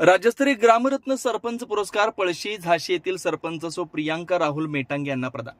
राज्यस्तरीय ग्रामरत्न सरपंच पुरस्कार पळशी झाशी येथील सरपंच सो प्रियांका राहुल मेटांग यांना प्रदान.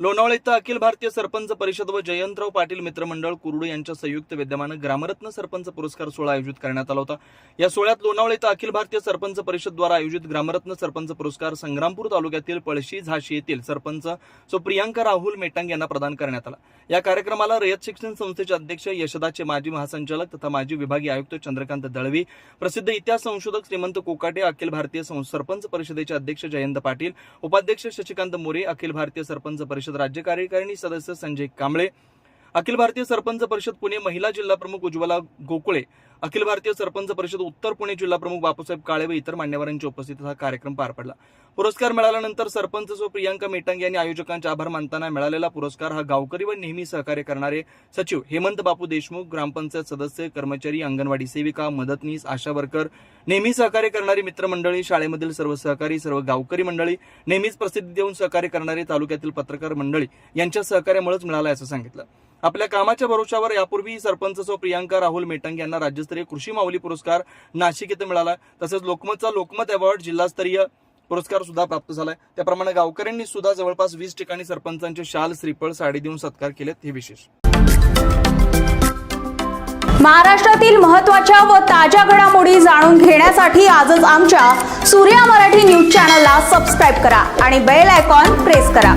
लोणावळा इथं अखिल भारतीय सरपंच परिषद व जयंतराव पाटील मित्रमंडळ कुरुड यांच्या संयुक्त विद्यमानं ग्रामरत्न सरपंच पुरस्कार सोहळा आयोजित करण्यात आला होता. या सोहळ्यात लोणावळा इथं अखिल भारतीय सरपंच परिषद द्वारा आयोजित ग्रामरत्न सरपंच पुरस्कार संग्रामपूर तालुक्यातील पळशी झाशी येथील सरपंच सो प्रियांका राहुल मेटांग यांना प्रदान करण्यात आला. या कार्यक्रमाला रयत शिक्षण संस्थेचे अध्यक्ष यशदाचे माजी महासंचालक तथा माजी विभागीय आयुक्त चंद्रकांत दळवी प्रसिद्ध इतिहास संशोधक श्रीमंत कोकाटे अखिल भारतीय सरपंच परिषदेचे अध्यक्ष जयंत पाटील उपाध्यक्ष शशिकांत मोरे अखिल भारतीय सरपंच परिषद राज्य कार्यकारिणी सदस्य संजय कांबळे अखिल भारतीय सरपंच परिषद पुणे महिला जिल्हा प्रमुख उज्ज्वला गोकुळे अखिल भारतीय सरपंच परिषद उत्तर पुणे जिल्हा प्रमुख बापूसाहेब काळे व इतर मान्यवरांच्या उपस्थितीत हा कार्यक्रम पार पडला. पुरस्कार मिळाल्यानंतर सरपंच सो प्रियांका मेटंग यांनी आयोजकांचे आभार मानताना मिळालेला पुरस्कार हा गावकरी व नेहमी सहकार्य करणारे सचिव हेमंत बापू देशमुख ग्रामपंचायत सदस्य कर्मचारी अंगणवाडी सेविका मदतनीस आशा वर्कर नेहमी सहकार्य करणारी मित्रमंडळी शाळेमधील सर्व सहकारी सर्व गावकरी मंडळी नेहमीच प्रसिद्धी देऊन सहकार्य करणारे तालुक्यातील पत्रकार मंडळी यांच्या सहकार्यामुळेच मिळालं असं सांगितलं. आपल्या कामाच्या भरोशावर यापूर्वी सरपंच सो प्रियांका राहुल मेटंग यांना राज्य जिल्हास्तरीय कृषी माऊली पुरस्कार नाशिक येथे मिळाला. तसेच लोकमतचा लोकमत अवॉर्ड जिल्हास्तरीय पुरस्कार सुद्धा प्राप्त झालाय. त्याप्रमाणे गावकऱ्यांनी सुद्धा जवळपास वीस ठिकाणी सरपंचांचे शाल श्रीफळ साडी देऊन सत्कार केलेत हे विशेष. महाराष्ट्रातील महत्त्वाच्या व ताज्या घडामोडी जाणून घेण्यासाठी आजच आमच्या सूर्या मराठी न्यूज चॅनलला सबस्क्राईब करा आणि बेल आयकॉन प्रेस करा.